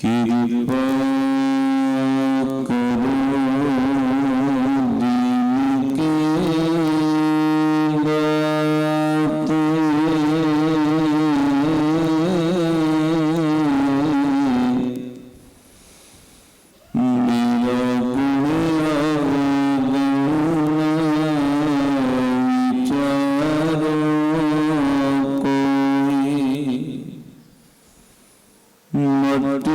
ਕਿਰਪਾ ਕਰੋ ਮਟ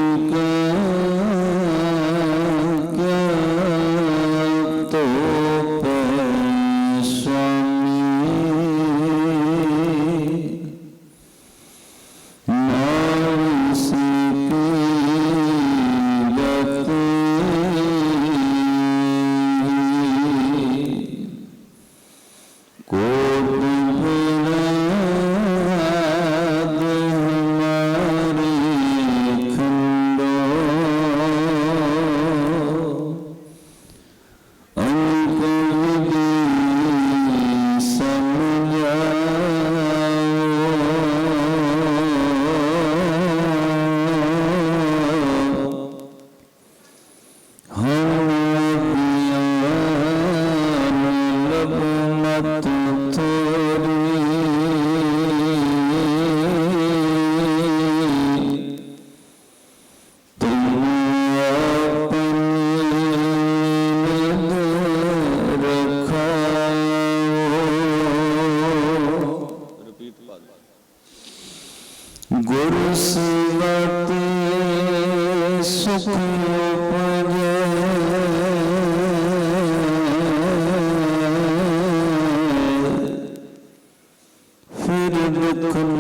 ਫਿਰ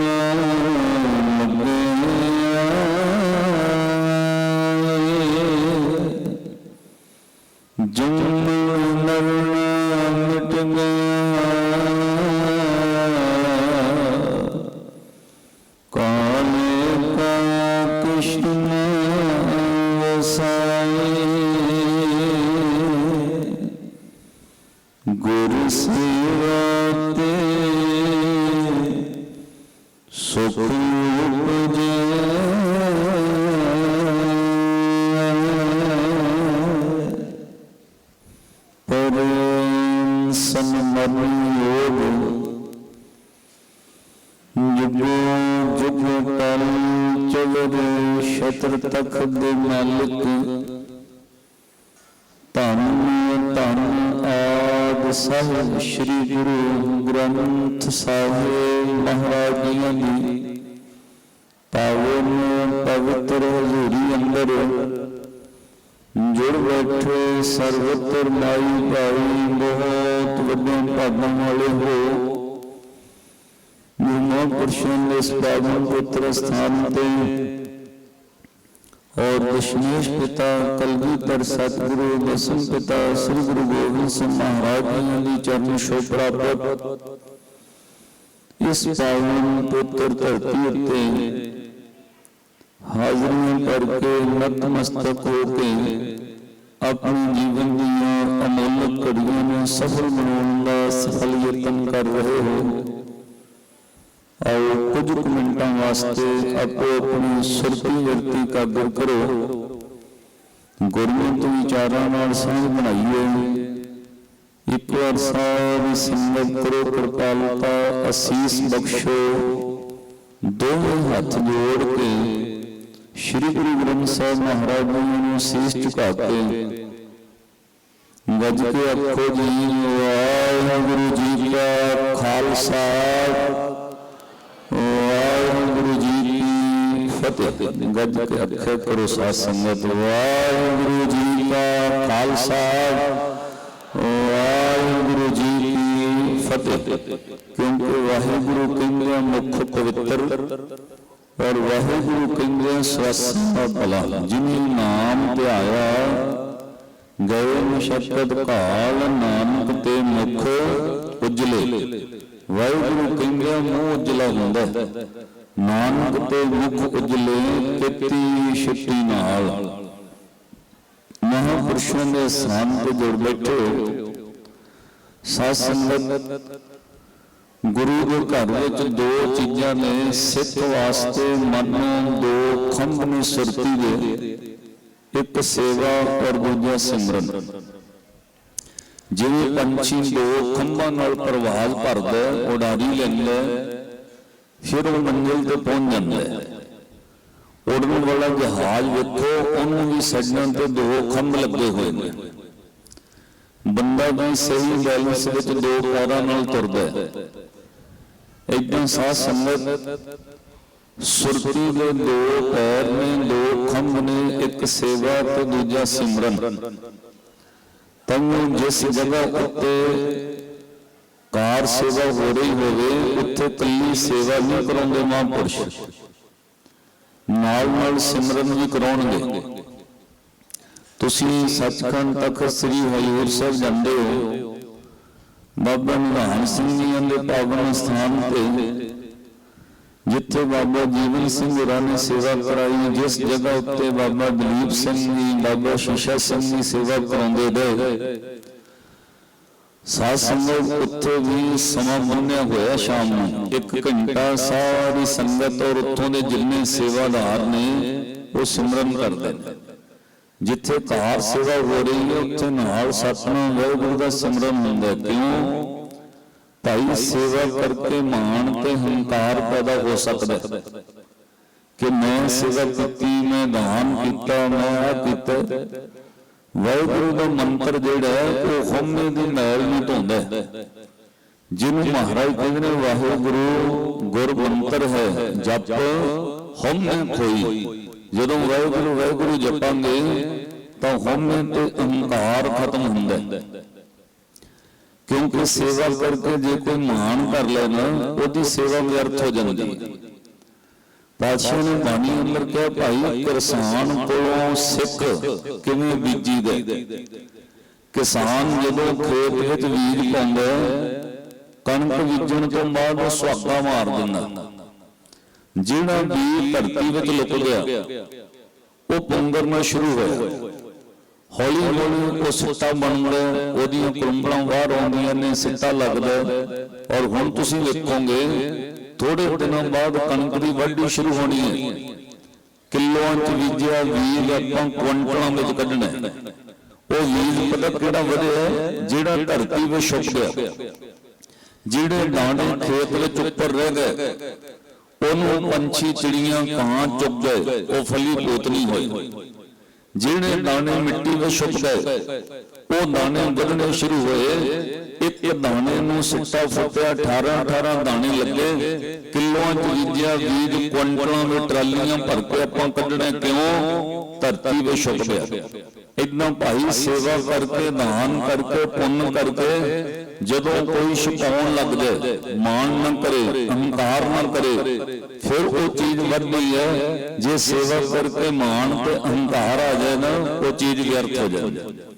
ਛਤਰ ਦੇ ਮਾਲਕ ਧੰਨ ਧੰਨ ਆਦ ਸਾਹਿਬ ਸ੍ਰੀ ਗੁਰੂ ਗ੍ਰੰਥ ਸਾਹਿਬ ਮਹਾਰਾਜ ਜੀਆਂ ਦੀ। ਪਾਵਨ ਪਵਿੱਤਰ ਹਜ਼ੂਰੀ ਅੰਦਰ ਜੁੜ ਬੈਠੇ ਸਰਵਤਰ ਮਾਈ ਭਾਈ ਬਹੁਤ ਵੱਡੇ ਭਾਗਾਂ ਵਾਲੇ ਹੋ। ਮਹਾਂਪੁਰਸ਼ਾਂ ਦੇ ਇਸ ਪੁੱਤਰ ਸਥਾਨ ਤੇ ਔਰ ਦਸ਼ਮੇਸ਼ ਪਿਤਾ ਕਲਗੀਧਰ ਸਤਿਗੁਰੂ ਦਸਮ ਪਿਤਾ ਸ੍ਰੀ ਗੁਰੂ ਗੋਬਿੰਦ ਸਿੰਘ ਮਹਾਰਾਜ ਜੀ ਦੀ ਚਰਨ ਛੋਹ ਪ੍ਰਾਪਤ ਇਸ ਪਾਵਨ ਪੁੱਤਰ ਧਰਤੀ ਉੱਤੇ ਹਾਜ਼ਰੀਆਂ ਭਰ ਕੇ ਨਤਮਸਤਕ ਹੋ ਕੇ ਆਪਣੇ ਜੀਵਨ ਦੀਆਂ ਅਮੋਲਕ ਘੜੀਆਂ ਨੂੰ ਸਫਲ ਬਣਾਉਣ ਦਾ ਸਫਲ ਯਤਨ ਕਰ ਰਹੇ ਹੋ ਆਓ ਕੁਝ ਕੁ ਮਿੰਟਾਂ ਵਾਸਤੇ ਆਪੋ ਆਪਣੀ ਸੁਰਤੀ ਵਰਤੀ ਕਾਬਰ ਕਰੋ ਗੁਰਮਤਿ ਵਿਚਾਰਾਂ ਨਾਲ ਸਾਂਝ ਬਣਾਈਏ ਇੱਕ ਵਾਰ ਸਾਰੀ ਸੰਗਤ ਕਰੋ ਕਿਰਪਾਲਤਾ ਅਸੀਸ ਬਖਸ਼ੋ ਦੋਵੇਂ ਹੱਥ ਜੋੜ ਕੇ ਸ੍ਰੀ ਗੁਰੂ ਗ੍ਰੰਥ ਸਾਹਿਬ ਮਹਾਰਾਜ ਜੀ ਨੂੰ ਸੀਸ ਝੁਕਾ ਕੇ ਗੱਜ ਕੇ ਆਖੋ ਜੀ ਵਾਹਿਗੁਰੂ ਜੀ ਕਾ ਖਾਲਸਾ ਵਾਹਿਗੁਰੂ ਜੀ ਕੀ ਫਤਿਹ ਗੱਜ ਕੇ ਅੱਖੇ ਕਰੋ ਸਾਧ ਸੰਗਤ, ਵਾਹਿਗੁਰੂ ਜੀ ਕਾ ਖਾਲਸਾ, ਵਾਹਿਗੁਰੂ ਜੀ ਕੀ ਫਤਿਹ। ਕਿਉਂਕਿ ਵਾਹਿਗੁਰੂ ਕਹਿੰਦੇ ਮੁਖ ਪਵਿੱਤਰ, ਔਰ ਵਾਹਿਗੁਰੂ ਕਹਿੰਦੇ ਸਵਸਾ ਭਲਾ। ਜਿਨੀ ਨਾਮ ਧਿਆਇਆ, ਗਏ ਮੁਸ਼ਕਲ ਕਾਲ ਨਾਨਕ ਤੇ ਮੁਖ ਉਜਲੇ। ਵਾਹਿਗੁਰੂ ਕਹਿੰਦੇ ਮੂੰਹ ਉਜਲਾ ਹੁੰਦਾ ਹੈ। ਨਾਨਕ ਤੇ ਮੁਖ ਉਜਲੇ ਕਿਤੀ ਛਿੱਟੀ ਨਾਲ। ਮਹਾਂਪੁਰਸ਼ਾਂ ਦੇ ਸਥਾਨ ਤੇ ਜੁੜ ਬੈਠੇ ਸਾਧ ਸੰਗਤ, ਗੁਰੂ ਦੇ ਘਰ ਵਿੱਚ ਦੋ ਚੀਜ਼ਾਂ ਨੇ, ਸਿੱਖ ਵਾਸਤੇ ਮਨ ਨੂੰ ਦੋ ਖੰਭ ਨੇ ਸੁਰਤੀ ਦੇ, ਇੱਕ ਸੇਵਾ ਔਰ ਦੂਜਾ ਸਿਮਰਨ। ਜਿਵੇਂ ਪੰਛੀ ਦੋ ਖੰਭਾਂ ਨਾਲ ਪ੍ਰਵਾਹ ਭਰਦਾ, ਉਡਾਰੀ ਲੈਂਦਾ ਫਿਰ ਉਹ ਮੰਜ਼ਿਲ ਤੇ ਪਹੁੰਚ ਜਾਂਦਾ ਹੈ ਉਡਣ ਵਾਲਾ ਜਹਾਜ਼ ਵੇਖੋ, ਉਹਨੂੰ ਵੀ ਸੱਜਣ ਤੇ ਦੋ ਖੰਭ ਲੱਗੇ ਹੋਏ ਨੇ। ਬੰਦਾ ਵੀ ਸਹੀ ਬੈਲੈਂਸ ਵਿੱਚ ਦੋ ਪੈਰਾਂ ਨਾਲ ਤੁਰਦਾ ਹੈ। ਇਦਾਂ ਸਾਧ ਸੰਗਤ ਸੁਰਤੀ ਦੇ ਦੋ ਪੈਰ ਨੇ, ਦੋ ਖੰਭ ਨੇ, ਇੱਕ ਸੇਵਾ ਤੇ ਦੂਜਾ ਸਿਮਰਨ। ਤੈਨੂੰ ਜਿਸ ਜਗ੍ਹਾ ਉੱਤੇ ਕਾਰ ਸੇਵਾ ਹੋ ਰਹੀ ਹੋਵੇ, ਉੱਥੇ ਕੱਲੀ ਸੇਵਾ ਨਹੀਂ ਕਰਾਉਂਦੇ ਮਹਾਂਪੁਰਸ਼। ਨਾਲ ਨਾਲ ਸਿਮਰਨ ਵੀ ਕਰਾਉਣਗੇ। ਤੁਸੀਂ ਸੱਚਖੰਡ ਤੱਕ ਸ੍ਰੀ ਹਰਿਹਰ ਸਾਹਿਬ ਜਾਂਦੇ ਹੋ। ਬਾਬਾ ਨਿਧਾਨ ਸਿੰਘ ਜੀਆਂ ਦੇ ਪਾਵਨ ਸਥਾਨ ਤੇ, ਜਿੱਥੇ ਬਾਬਾ ਜੀਵਨ ਸਿੰਘ ਹੋਰਾਂ ਨੇ ਸੇਵਾ ਕਰਾਈ, ਜਿਸ ਜਗ੍ਹਾ ਉੱਤੇ ਬਾਬਾ ਦਲੀਪ ਸਿੰਘ ਜੀ, ਬਾਬਾ ਸ਼ੀਸ਼ਾ ਸਿੰਘ ਜੀ ਸੇਵਾ ਕਰਾਉਂਦੇ ਰਹੇ। ਸਾਧ ਸੰਗਤ ਉੱਥੇ ਵੀ ਸਮਾਂ ਬੰਨਿਆ ਹੋਇਆ ਸ਼ਾਮ ਨੂੰ। ਇੱਕ ਘੰਟਾ ਸਾਰੀ ਸੰਗਤ ਔਰ ਉੱਥੋਂ ਦੇ ਜਿੰਨੇ ਸੇਵਾਦਾਰ ਨੇ, ਉਹ ਸਿਮਰਨ ਕਰਦੇ ਨੇ। ਜਿੱਥੇ ਕਾਰ ਸੇਵਾ ਹੋ ਰਹੀ ਹੈ, ਉੱਥੇ ਨਾਲ ਸਤਨਾਮ ਵਾਹਿਗੁਰੂ ਦਾ ਸਿਮਰਨ ਹੁੰਦਾ ਕਿਉਂ? ਭਾਈ ਸੇਵਾ ਕਰਕੇ ਮਾਣ ਤੇ ਹੰਕਾਰ ਪੈਦਾ ਹੋ ਸਕਦਾ ਕਿ ਮੈਂ ਸੇਵਾ ਕੀਤੀ, ਮੈਂ ਦਾਨ ਕੀਤਾ, ਮੈਂ ਆ ਕੀਤਾ। ਵਾਹਿਗੁਰੂ ਦਾ ਮੰਤਰ ਜਿਹੜਾ ਉਹ ਹਉਮੈ ਦੀ ਮੈਲ ਨੂੰ ਧੋਂਦਾ ਜਿਹਨੂੰ ਮਹਾਰਾਜ ਕਹਿੰਦੇ ਨੇ, ਵਾਹਿਗੁਰੂ, ਗੁਰ ਮੰਤਰ ਹੈ, ਜਪ ਹਉਮੈ ਕੋਈ ਜਦੋਂ ਵਾਹਿਗੁਰੂ ਵਾਹਿਗੁਰੂ ਜਪਾਂਗੇ, ਤਾਂ ਹਉਮੈ ਤੇ ਅਹੰਕਾਰ ਖਤਮ ਹੁੰਦਾ ਹੈ। ਕਿਉਂਕਿ ਸੇਵਾ ਕਰਕੇ ਜੇ ਕੋਈ ਮਾਣ ਕਰ ਲੈਣਾ, ਉਹਦੀ ਸੇਵਾ ਵਿਅਰਥ ਹੋ ਜਾਂਦੀ ਹੈ। ਪਾਤਸ਼ਾਹ ਨੇ ਬਾਣੀ ਅੰਦਰ ਕਿਹਾ, ਭਾਈ, ਕਿਸਾਨ ਕੋਲੋਂ ਸਿੱਖ ਕਿਵੇਂ ਬੀਜੀ ਦੇ ਕਿਸਾਨ ਜਦੋਂ ਖੇਤ ਵਿੱਚ ਬੀਜ ਪਾਉਂਦਾ ਕਣਕ ਬੀਜਣ ਤੋਂ ਬਾਅਦ ਉਹ ਸੁਹਾਗਾ ਮਾਰ ਦਿੰਦਾ। ਜਿਹੜਾ ਬੀਜ ਧਰਤੀ ਵਿੱਚ ਲੁਕ ਗਿਆ, ਉਹ ਪੁੰਗਰਨਾ ਸ਼ੁਰੂ ਹੋਇਆ। ਹੌਲੀ ਹੌਲੀ ਉਹ ਸਿੱਟਾ ਬਣਦਾ ਉਹਦੀਆਂ ਕੁੰਬਲਾਂ ਬਾਹਰ ਆਉਂਦੀਆਂ ਨੇ, ਸਿੱਟਾ ਲੱਗਦਾ ਔਰ ਹੁਣ ਤੁਸੀਂ ਵੇਖੋਗੇ ਥੋੜੇ ਦਿਨਾਂ ਬਾਅਦ ਕਣਕ ਦੀ ਵਾਢੀ ਸ਼ੁਰੂ ਹੋਣੀ ਹੈ। ਕਿਲੋਆਂ ਚ ਬੀਜਿਆ ਬੀਜ ਆਪਾਂ ਕੁਇੰਟਲਾਂ ਵਿੱਚ ਕੱਢਣਾ ਹੈ। ਉਹ ਬੀਜ ਪਤਾ ਕਿਹੜਾ ਵਧਿਆ? ਜਿਹੜਾ ਧਰਤੀ ਵਿੱਚ ਛੁਪ ਗਿਆ। ਜਿਹੜੇ ਦਾਣੇ ਖੇਤ ਵਿੱਚ ਉੱਪਰ ਰਹਿ ਗਏ ਉਹਨੂੰ ਪੰਛੀ ਚਿੜੀਆਂ ਕਾਂ ਚੁੱਕ ਗਏ ਉਹ ਫਲੀ ਪੋਤ ਨਹੀਂ ਹੋਈ। ਜਿਹੜੇ ਦਾਣੇ ਮਿੱਟੀ ਵਿੱਚ ਛੁਪ ਗਏ ਉਹ ਦਾਣੇ ਵਧਣੇ ਸ਼ੁਰੂ ਹੋਏ। ਇੱਕ ਦਾਣੇ ਨੂੰ ਸਿੱਟਾ ਫੁੱਟਿਆ 18 18 ਦਾਣੇ ਲੱਗੇ। ਕਿਲੋਆਂ ਚ ਬੀਜ ਕੁਇੰਟਲਾਂ ਵਿੱਚ ਟਰਾਲੀਆਂ ਭਰ ਕੇ ਆਪਾਂ ਕੱਢਣੇ ਕਿਉਂ? ਧਰਤੀ ਵਿੱਚ ਛੁਪ ਗਿਆ ਇਦਾਂ ਭਾਈ ਸੇਵਾ ਕਰਕੇ, ਦਾਨ ਕਰਕੇ, ਪੁੰਨ ਕਰਕੇ ਜਦੋਂ ਕੋਈ ਛੁਪਾਉਣ ਲੱਗ ਜਾਏ, ਮਾਣ ਨਾ ਕਰੇ, ਅਹੰਕਾਰ ਨਾ ਕਰੇ, ਫਿਰ ਉਹ ਚੀਜ਼ ਵੱਧਦੀ ਹੈ। ਜੇ ਸੇਵਾ ਕਰਕੇ ਮਾਣ ਤੇ ਅਹੰਕਾਰ ਆ ਜਾਏ ਨਾ, ਉਹ ਚੀਜ਼ ਵਿਅਰਥ ਹੋ ਜਾਂਦੀ ਹੈ।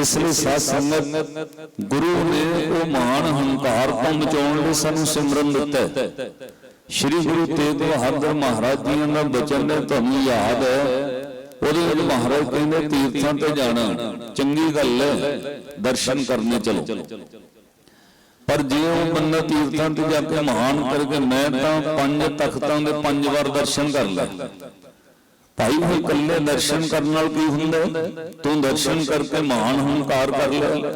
ਇਸ ਲਈ ਸਾਧ ਸੰਗਤ ਗੁਰੂ ਨੇ ਉਹ ਮਾਣ ਹੰਕਾਰ ਤੋਂ ਬਚਾਉਣ ਲਈ ਸਾਨੂੰ ਸਿਮਰਨ ਦਿੱਤਾ ਸ੍ਰੀ ਗੁਰੂ ਤੇਗ ਬਹਾਦਰ ਮਹਾਰਾਜ ਜੀਆਂ ਦਾ ਬਚਨ ਨੇ ਤੁਹਾਨੂੰ ਯਾਦ ਹੈ। ਉਹਦੇ ਵਿੱਚ ਮਹਾਰਾਜ ਕਹਿੰਦੇ, ਤੀਰਥਾਂ ਤੇ ਜਾਣਾ, ਚੰਗੀ ਗੱਲ ਹੈ, ਦਰਸ਼ਨ ਕਰਨੇ ਚਲੋ। ਪਰ ਜੇ ਉਹ ਬੰਦਾ ਤੀਰਥਾਂ ਤੇ ਜਾ ਕੇ ਮਹਾਨ ਕਰਕੇ ਮੈਂ ਤਾਂ ਪੰਜ ਤਖਤਾਂ ਦੇ ਪੰਜ ਵਾਰ ਦਰਸ਼ਨ ਕਰ ਲੈ। ਭਾਈ ਉਹ ਇਕੱਲੇ ਦਰਸ਼ਨ ਕਰਨ ਨਾਲ ਕੀ ਹੁੰਦਾ ਤੂੰ ਦਰਸ਼ਨ ਕਰਕੇ ਮਹਾਨ ਹੰਕਾਰ ਕਰ ਲੈ।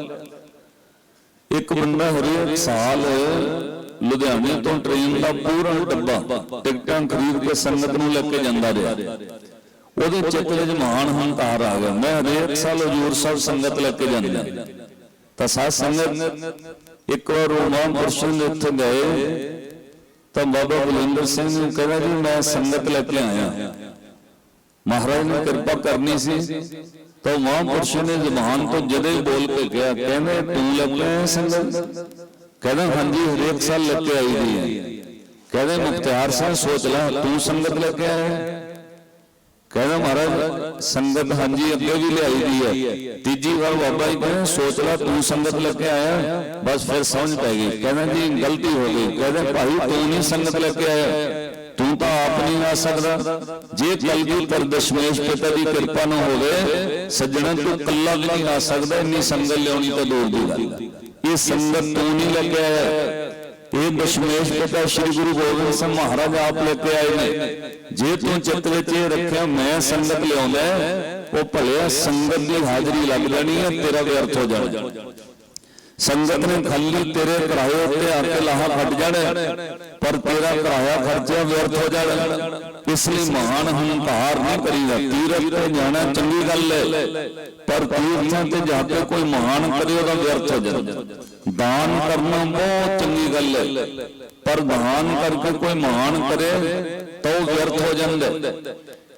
ਇੱਕ ਬੰਦਾ ਹਰੇਕ ਸਾਲ ਲੁਧਿਆਣੇ ਤੋਂ ਟ੍ਰੇਨ ਦਾ ਪੂਰਾ ਡੱਬਾ ਟਿਕਟਾਂ ਖਰੀਦ ਕੇ ਸੰਗਤ ਨੂੰ ਲੈ ਕੇ ਜਾਂਦਾ ਰਿਹਾ। ਉਹਦੇ ਚਿੱਤ ਵਿੱਚ ਮਹਾਨ ਹੰਕਾਰ ਆ ਗਿਆ। ਮੈਂ ਹਰੇਕ ਸਾਲ ਹਜੂਰ ਸਾਹਿਬ ਸੰਗਤ ਲੈ ਕੇ ਜਾਂਦਾ। ਤਾਂ ਸਾਧ ਸੰਗਤ, ਇੱਕ ਵਾਰ ਉਹ ਮਹਾਂਪੁਰਸ਼ਾਂ ਦੇ ਉੱਥੇ ਗਏ, ਤਾਂ ਬਾਬਾ ਬਲਿੰਦਰ ਸਿੰਘ ਨੇ ਕਹਿੰਦਾ ਜੀ, ਮੈਂ ਸੰਗਤ ਲੈ ਕੇ ਆਇਆ। ਮਹਾਰਾਜ ਨੇ ਕਿਰਪਾ ਕਰਨੀ ਸੀ ਤਾਂ ਮਹਾਂਪੁਰਸ਼ ਨੇ ਜ਼ਬਾਨ ਤੋਂ ਜਦੇ ਹੀ ਬੋਲ ਕੇ ਕਿਹਾ ਕਹਿੰਦੇ ਤੂੰ ਲੈ ਕੇ ਆਇਆ ਸੰਗਤ ਕਹਿੰਦਾ ਹਾਂਜੀ ਹਰੇਕ ਸਾਲ ਲੈ ਕੇ ਆਈ ਦੀ ਹੈ ਕਹਿੰਦੇ ਮੁਖਤਿਆਰ ਸਿੰਘ ਸੋਚ ਲੈ ਤੂੰ ਸੰਗਤ ਲੈ ਕੇ ਆਇਆ ਕਹਿੰਦਾ ਮਹਾਰਾਜ ਸੰਗਤ ਹਾਂਜੀ ਅੱਗੇ ਵੀ ਲਿਆਈ ਦੀ ਹੈ ਤੀਜੀ ਵਾਰ ਬਾਬਾ ਜੀ ਕਹਿੰਦੇ ਸੋਚ ਲੈ ਤੂੰ ਸੰਗਤ ਲੈ ਕੇ ਆਇਆ ਬਸ ਫਿਰ ਸਮਝ ਪੈ ਗਈ ਕਹਿੰਦਾ ਜੀ ਗਲਤੀ ਹੋ ਗਈ ਕਹਿੰਦੇ ਭਾਈ ਤੂੰ ਨਹੀਂ ਸੰਗਤ ਲੈ ਕੇ ਆਇਆ ਤੂੰ ਤਾਂ ਆਪ ਨਹੀਂ ਆ ਸਕਦਾ। ਜੇ ਕਲਗੀ ਪਰ ਦਸ਼ਮੇਸ਼ ਪਿਤਾ ਦੀ ਕਿਰਪਾ ਨਾ ਹੋਵੇ, ਸੱਜਣਾ ਤੂੰ ਕੱਲਾ ਨਹੀਂ ਆ ਸਕਦਾ? ਇੰਨੀ ਸੰਗਤ ਲਿਆਉਣੀ ਤਾਂ ਦੂਰ ਦੀ ਗੱਲ ਇਹ ਸੰਗਤ ਤੂੰ ਨਹੀਂ ਲੈ ਕੇ ਆਇਆ। ਇਹ ਦਸ਼ਮੇਸ਼ ਪਿਤਾ ਸ੍ਰੀ ਗੁਰੂ ਗੋਬਿੰਦ ਸਿੰਘ ਮਹਾਰਾਜ ਆਪ ਲੈ ਕੇ ਆਏ ਨੇ। ਜੇ ਤੂੰ ਚਿੱਤ ਵਿੱਚ ਇਹ ਰੱਖਿਆ, ਮੈਂ ਸੰਗਤ ਲਿਆਉਂਦਾ, ਉਹ ਭਲਿਆ ਸੰਗਤ ਦੀ ਹਾਜ਼ਰੀ ਲੱਗ ਜਾਣੀ ਹੈ ਤੇਰਾ ਵਿਅਰਥ ਹੋ ਜਾਣਾ। ਸੰਗਤ ਨੇ ਖਾਲੀ ਤੇਰੇ ਕਿਰਾਏ ਉੱਤੇ ਆ ਕੇ ਲਾਹਾ ਫੱਟ ਜਾਣਾ ਪਰ ਤੇਰਾ ਕਿਰਾਇਆ ਖਰਚਿਆ ਵਿਅਰਥ ਹੋ ਜਾਣਾ। ਇਸ ਲਈ ਮਹਾਨ ਹੰਕਾਰ ਨਹੀਂ ਕਰੀਦਾ ਤੀਰਥ ਤੇ ਜਾਣਾ ਚੰਗੀ ਗੱਲ ਹੈ ਪਰ ਤੀਰਥਾਂ ਤੇ ਜਾ ਕੇ ਕੋਈ ਮਹਾਨ ਕਰੇ ਉਹਦਾ ਵਿਅਰਥ ਹੋ ਜਾਂਦਾ ਦਾਨ ਕਰਨਾ ਬਹੁਤ ਚੰਗੀ ਗੱਲ ਹੈ ਪਰ ਦਾਨ ਕਰਕੇ ਕੋਈ ਮਹਾਨ ਕਰੇ ਤਾਂ ਉਹ ਵਿਅਰਥ ਹੋ ਜਾਂਦਾ।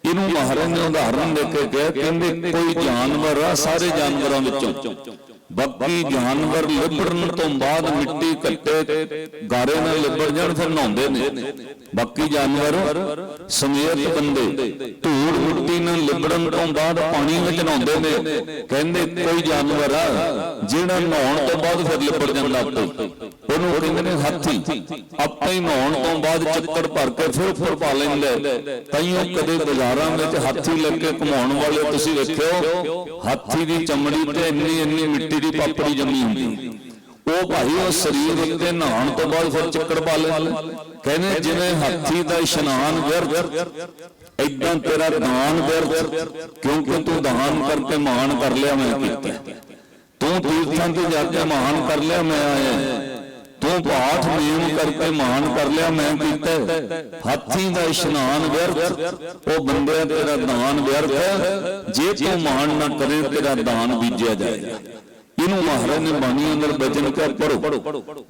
ਇਹਨੂੰ ਮਹਾਰਾਜ ਨੇ ਉਦਾਹਰਨ ਦੇ ਕੇ ਕਿਹਾ ਕਹਿੰਦੇ ਕੋਈ ਜਾਨਵਰ ਆ ਸਾਰੇ ਜਾਨਵਰਾਂ ਵਿੱਚੋਂ। ਬਾਕੀ ਜਾਨਵਰ ਲਿਬੜਨ ਤੋਂ ਬਾਅਦ ਮਿੱਟੀ ਕੱਟੇ, ਗਾਰੇ ਨਾਲ ਲਿਬੜ ਜਾਣ, ਫਿਰ ਨਹਾਉਂਦੇ ਨੇ। ਬਾਕੀ ਜਾਨਵਰ ਸਮੇਤ ਬੰਦੇ, ਧੂੜ ਮਿੱਟੀ ਨਾਲ ਲਿਬੜਨ ਤੋਂ ਬਾਅਦ ਪਾਣੀ ਵਿੱਚ ਨਹਾਉਂਦੇ ਨੇ। ਕਹਿੰਦੇ ਕੋਈ ਜਾਨਵਰ ਆ, ਜਿਹੜਾ ਨਹਾਉਣ ਤੋਂ ਬਾਅਦ ਫਿਰ ਲਿਬੜ ਜਾਂਦਾ ਆਪੇ ਉਹਨੂੰ ਕਹਿੰਦੇ ਨੇ ਹਾਥੀ। ਆਪੇ ਹੀ ਨਹਾਉਣ ਤੋਂ ਬਾਅਦ ਚੱਕਰ ਭਰ ਕੇ ਫਿਰ ਫਿਰ ਪਾ ਲੈਂਦਾ। ਤਾਈਓ ਕਦੇ ਬਾਜ਼ਾਰਾਂ ਵਿੱਚ ਹਾਥੀ ਲੈ ਕੇ ਘੁਮਾਉਣ ਵਾਲੇ ਤੁਸੀਂ ਵੇਖਿਓ ਹਾਥੀ ਦੀ ਚਮੜੀ ਤੇ ਇੰਨੀ ਇੰਨੀ ਮਿੱਟੀ ਦੀ ਪਾਪੜੀ ਜੰਮੀ ਹੁੰਦੀ। ਉਹ ਭਾਈ ਉਹ ਸਰੀਰ ਉੱਤੇ ਨਹਾਉਣ ਤੋਂ ਬਾਅਦ ਫਿਰ ਚੱਕਰ ਪਾ ਲੈਂਦਾ ਕਹਿੰਦੇ ਜਿਵੇਂ ਹਾਥੀ ਦਾ ਇਸ਼ਨਾਨ ਵਿਅਰਥ ਇਦਾਂ ਤੇਰਾ ਦਾਨ ਵਿਅਰਥ ਕਿਉਂਕਿ ਤੂੰ ਦਾਨ ਕਰਕੇ ਮਾਣ ਕਰ ਲਿਆ ਮੈਂ ਕੀਤਾ। ਤੂੰ ਤੀਰਥਾਂ ਤੇ ਜਾ ਕੇ ਮਾਣ ਕਰ ਲਿਆ ਮੈਂ ਆਇਆ। ਤੂੰ ਪਾਠ ਨਿਯਮ ਕਰਕੇ ਮਾਣ ਕਰ ਲਿਆ ਮੈਂ ਕੀਤਾ ਹਾਥੀ ਦਾ ਇਸ਼ਨਾਨ ਵਿਅਰਥ। ਉਹ ਬੰਦਿਆ ਤੇਰਾ ਦਾਨ ਵਿਅਰਥ ਜੇ ਤੂੰ ਮਾਣ ਨਾ ਕਰੇ ਤੇਰਾ ਦਾਨ ਬੀਜਿਆ ਜਾਏਗਾ। ਇਹਨੂੰ ਮਹਾਰਾਜ ਨੇ ਬਾਣੀ ਅੰਦਰ ਬਚਨ ਕਰ ਪੜੋ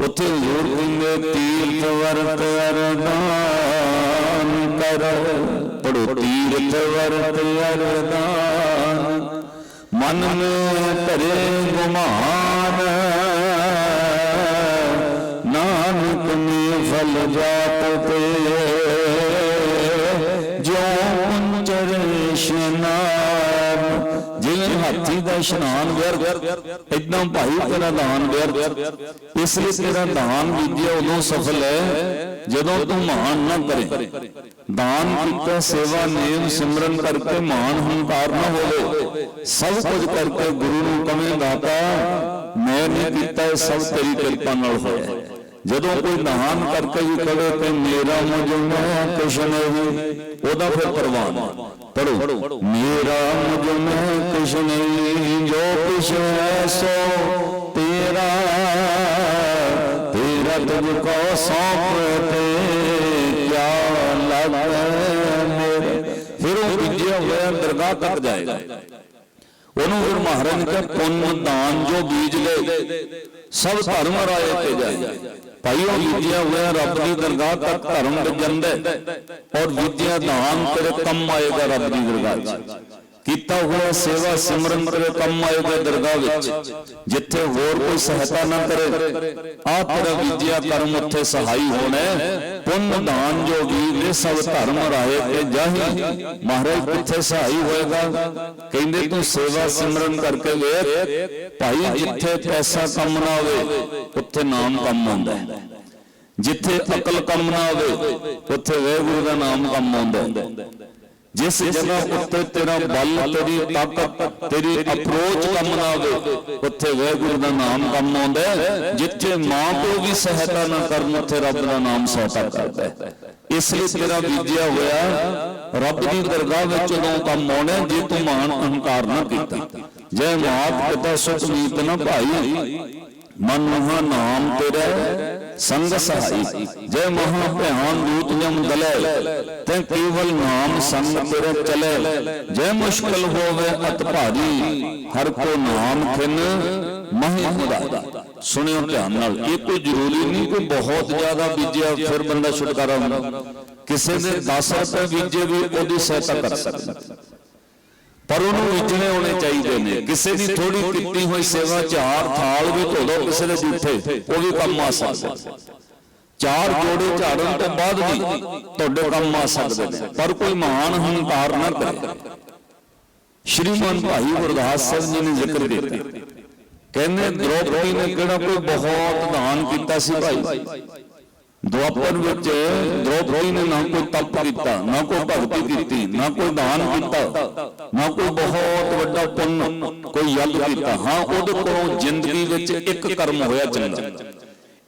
ਉੱਥੇ ਹਜ਼ੂਰ ਕਹਿੰਦੇ ਤੀਰਥ ਵਰਤ ਅਰਦਾਨ ਕਰ। ਪੜੋ ਤੀਰਥ ਵਰਤ ਅਰਦਾਨ ਮਨ ਮੇ ਧਰੇ ਗੁਮਾਨ। ਨੇ ਜਾਤ ਤੇ ਜੋ ਪੰਚਰ ਇਸ਼ਨਾਨ, ਜਿਵੇਂ ਹਾਥੀ ਦਾ ਇਸ਼ਨਾਨ ਵਿਅਰਥ ਇਦਾਂ ਭਾਈ ਤੇਰਾ ਦਾਨ ਵਿਅਰਥ। ਇਸ ਲਈ ਤੇਰਾ ਦਾਨ ਵਿਦਿਆ ਉਦੋਂ ਸਫਲ ਹੈ, ਜਦੋਂ ਤੂੰ ਮਾਣ ਨਾ ਕਰੇ। ਦਾਨ ਕੀਤਾ, ਸੇਵਾ ਨੇਮ ਸਿਮਰਨ ਕਰਕੇ ਮਾਨ ਹੰਕਾਰ ਨਾ ਹੋਵੇ। ਸਭ ਕੁਝ ਕਰਕੇ ਗੁਰੂ ਨੂੰ ਕਵੇਂ ਦਾਤਾ ਮੈਂ ਨਹੀਂ ਕੀਤਾ, ਇਹ ਸਭ ਤੇਰੀ ਕਿਰਪਾ ਨਾਲ ਹੋਇਆ। ਜਦੋਂ ਕੋਈ ਦਾਨ ਕਰਕੇ ਵੀ ਕਹੇ ਕਿ ਮੇਰਾ ਮੁਝ ਮੈਂ ਕੁਛ ਨਹੀਂ ਉਹਦਾ ਫਿਰ ਪ੍ਰਵਾਨ। ਪੜੋ ਮੇਰਾ ਮੁਝ ਮੈਂ ਕੁਛ ਨਹੀਂ ਜੋ ਕੁਛ ਹੈ ਸੋ ਤੇਰਾ ਤੇਰਾ ਤੁਝ ਕੋ ਸੌਂਪਤੇ ਕਿਆ ਲੱਗੈ ਮੇਰੇ। ਫਿਰ ਉਹ ਵਿਜਿਆ ਹੋਇਆ ਦਰਗਾਹ ਤੱਕ ਜਾਏਗਾ। ਉਹਨੂੰ ਫਿਰ ਮਹਾਰਾਜ ਨੇ ਕਿਹਾ ਪੁੰਨ ਦਾਨ ਜੋ ਬੀਜ ਲੈ ਸਭ ਧਰਮ ਰਾਏ ਤੇ ਜਾਏ ਭਾਈ ਉਹ ਵਿਦਿਆ ਹੋਇਆ ਰੱਬ ਦੀ ਦਰਗਾਹ ਤੱਕ ਧਰਮ ਵਿੱਚ ਜਾਂਦਾ ਔਰ ਵਿਦਿਆ ਦਾਨ ਤੇਰੇ ਕੰਮ ਆਏਗਾ ਰੱਬ ਦੀ ਦਰਗਾਹ 'ਚ ਕੀਤਾ ਹੋਇਆ ਸੇਵਾ ਸਿਮਰਨ ਤੇਰੇ ਕੰਮ ਆਏਗਾ ਦਰਗਾਹ ਵਿੱਚ, ਜਿੱਥੇ ਹੋਰ ਕੋਈ ਸਹਾਇਤਾ ਨਾ ਕਰੇ ਆ ਤੇਰਾ ਵਿਦਿਆ ਕਰਮ ਉੱਥੇ ਸਹਾਈ ਹੋਣਾ ਪੁੰਨ ਦਾਨ ਜੋ ਵੀਰ ਦੇ ਸਭ ਧਰਮ ਰਾਏ ਤੇ ਜਾਹੀ। ਮਹਾਰਾਜ, ਕਿੱਥੇ ਸਹਾਈ ਹੋਏਗਾ? ਕਹਿੰਦੇ ਤੂੰ ਸੇਵਾ ਸਿਮਰਨ ਕਰਕੇ ਵੇਖ, ਭਾਈ, ਜਿੱਥੇ ਪੈਸਾ ਕੰਮ ਨਾ ਹੋਵੇ, ਉੱਥੇ ਨਾਮ ਕੰਮ ਆਉਂਦਾ ਹੈ। ਜਿੱਥੇ ਅਕਲ ਕੰਮ ਨਾ ਹੋਵੇ, ਉੱਥੇ ਵਾਹਿਗੁਰੂ ਦਾ ਨਾਮ ਕੰਮ ਆਉਂਦਾ ਹੈ। ਜਿਸ ਜਗ੍ਹਾ ਉੱਤੇ ਤੇਰਾ ਬਲ ਤੇਰੀ ਤਾਕਤ ਤੇਰੀ ਅਪਰੋਚ ਕੰਮ ਨਾ ਹੋਵੇ ਉੱਥੇ ਵਾਹਿਗੁਰੂ ਦਾ ਨਾਮ ਕੰਮ ਆਉਂਦਾ ਜਿੱਥੇ ਮਾਂ ਪਿਓ ਵੀ ਸਹਾਇਤਾ ਨਾ ਕਰਨ ਉੱਥੇ ਰੱਬ ਦਾ ਨਾਮ ਸਹਾਇਤਾ ਕਰਦਾ ਇਸ ਲਈ ਤੇਰਾ ਬੀਜਿਆ ਹੋਇਆ ਰੱਬ ਦੀ ਦਰਗਾਹ ਵਿੱਚ ਉਦੋਂ ਕੰਮ ਆਉਣਾ ਜੇ ਤੂੰ ਮਾਣ ਅਹੰਕਾਰ ਨਾ ਕੀਤਾ। ਜੈ ਮਾਤ ਪਿਤਾ ਸੁਖ ਮੀਤ ਨਾ ਭਾਈ। ਮਨ ਮਹਾ ਨਾਮ ਤੇਰਾ, ਸੰਗ ਸਹਾਈ। ਜੈ ਮਹਾ ਭਿਆਨ ਦੂਤ ਜਮ ਦਲੇ ਤੈ ਕੇਵਲ ਨਾਮ ਸੰਗ ਤੇਰੇ ਚਲੇ। ਜੈ ਮੁਸ਼ਕਲ ਹੋਵੇ ਅਤ ਭਾਰੀ, ਹਰ ਕੋ ਨਾਮ ਖਿਨ ਮਹਿ ਮੁਰਾਦਾ ਸੁਣਿਓ ਧਿਆਨ ਨਾਲ, ਇਹ ਕੋਈ ਜ਼ਰੂਰੀ ਨਹੀਂ ਕਿ ਬਹੁਤ ਜ਼ਿਆਦਾ ਬੀਜਿਆ, ਫਿਰ ਬੰਦਾ ਛੁਟਕਾਰਾ ਹੁੰਦਾ। ਕਿਸੇ ਦੇ 10 ਰੁਪਏ ਬੀਜੇ ਵੀ ਉਹਦੀ ਸਹਾਇਤਾ ਕਰ ਸਕਦਾ। ਪਰ ਉਹਨੂੰ ਵਿਚਣੇ ਹੋਣੇ ਚਾਹੀਦੇ ਨੇ। ਕਿਸੇ ਦੀ ਥੋੜੀ ਕੀਤੀ ਹੋਈ ਸੇਵਾ ਚਾਰ ਥਾਲ ਵੀ ਧੋ ਦੋ ਕਿਸੇ ਦੇ ਜੂਠੇ, ਉਹ ਵੀ ਕੰਮ ਆ ਸਕਦਾ। ਚਾਰ ਜੋੜੇ ਝਾੜਨ ਤੋਂ ਬਾਅਦ ਵੀ ਤੁਹਾਡੇ ਕੰਮ ਆ ਸਕਦੇ ਨੇ, ਪਰ ਕੋਈ ਮਹਾਨ ਹੰਕਾਰ ਨਾ ਕਰੇ। ਸ਼੍ਰੀਮਾਨ ਭਾਈ ਗੁਰਦਾਸ ਸਾਹਿਬ ਜੀ ਨੇ ਜ਼ਿਕਰ ਕੀਤਾ। ਕਹਿੰਦੇ, ਦ੍ਰੋਪਦੀ ਨੇ ਕਿਹੜਾ ਕੋਈ ਬਹੁਤ ਦਾਨ ਕੀਤਾ ਸੀ ਭਾਈ? ਦੁਆਪਰ ਵਿੱਚ ਦ੍ਰੋਪਦੀ ਨੇ ਨਾ ਕੋਈ ਤਪ ਕੀਤਾ ਨਾ ਕੋਈ ਭਗਤੀ ਕੀਤੀ ਨਾ ਕੋਈ ਦਾਨ ਕੀਤਾ ਨਾ ਕੋਈ ਬਹੁਤ ਵੱਡਾ ਪੁੰਨ ਕੋਈ ਯੱਗ ਕੀਤਾ ਹਾਂ ਉਹਦੇ ਕੋਲੋਂ ਜ਼ਿੰਦਗੀ ਵਿੱਚ ਇੱਕ ਕਰਮ ਹੋਇਆ ਚੰਗਾ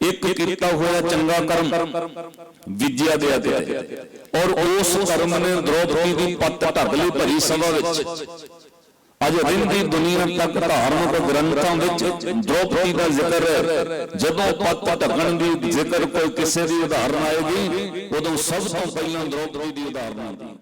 ਇੱਕ ਕੀਤਾ ਹੋਇਆ ਚੰਗਾ ਕਰਮ ਵਿਦਿਆ ਦੇ ਅਤੇ ਔਰ ਉਸ ਕਰਮ ਨੇ ਦ੍ਰੋਪਦੀ ਦੀ ਪੱਤ ਢੱਕ ਲਈ ਭਰੀ ਸਭਾ ਵਿੱਚ ਅੱਜ ਰਿੰਦੀ ਦੁਨੀਆ ਤੱਕ ਧਾਰਮਿਕ ਗ੍ਰੰਥਾਂ ਵਿੱਚ ਦ੍ਰੋਪਦੀ ਦਾ ਜ਼ਿਕਰ ਹੈ ਜਦੋਂ ਪੱਤ ਢੱਕਣ ਦੀ ਜ਼ਿਕਰ ਕੋਈ ਕਿਸੇ ਦੀ ਉਦਾਹਰਨ ਆਏਗੀ ਉਦੋਂ ਸਭ ਤੋਂ ਪਹਿਲਾਂ ਦ੍ਰੋਪਦੀ ਦੀ ਉਦਾਹਰਨ ਆਉਂਦੀ